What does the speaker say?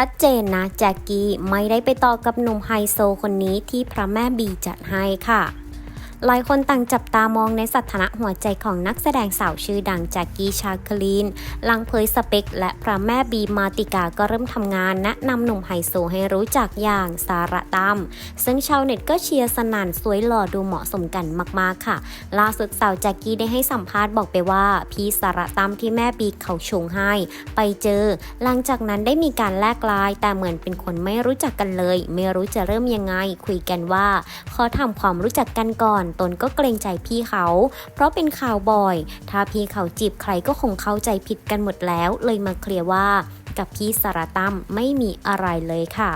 ชัดเจนนะแจ็กกี้ไม่ได้ไปต่อกับหนุ่มไฮโซคนนี้ที่พระแม่บีจัดให้ค่ะ หลายคนต่างจับตามองในสถานะหัวใจของนักแสดงสาวชื่อดังแจ็กกี้ชาคลีนหลังเผยสเปค และพระแม่บีมาติกาก็เริ่มทำงานแนะนำหนุ่มไฮโซให้รู้จักอย่างสาระตั้มซึ่งชาวเน็ตก็เชียร์สนั่นสวยหล่อดูเหมาะสมกันมากๆค่ะ ล่าสุดสาวแจ็กกี้ได้ให้สัมภาษณ์บอกไปว่า พี่สาระตั้มที่แม่บีเขาชงให้ ไปเจอ หลังจากนั้นได้มีการแลกไลน์แต่เหมือนเป็นคนไม่รู้จักกันเลย ไม่รู้จะเริ่มยังไง คุยกันว่าขอทำความรู้จักกันก่อนตนก็เกรงใจพี่เขา เพราะเป็นข่าวบ่อย ถ้าพี่เขาจีบใครก็คงเข้าใจผิดกันหมดแล้ว เลยมาเคลียร์ว่า กับพี่สารตั้มไม่มีอะไรเลยค่ะ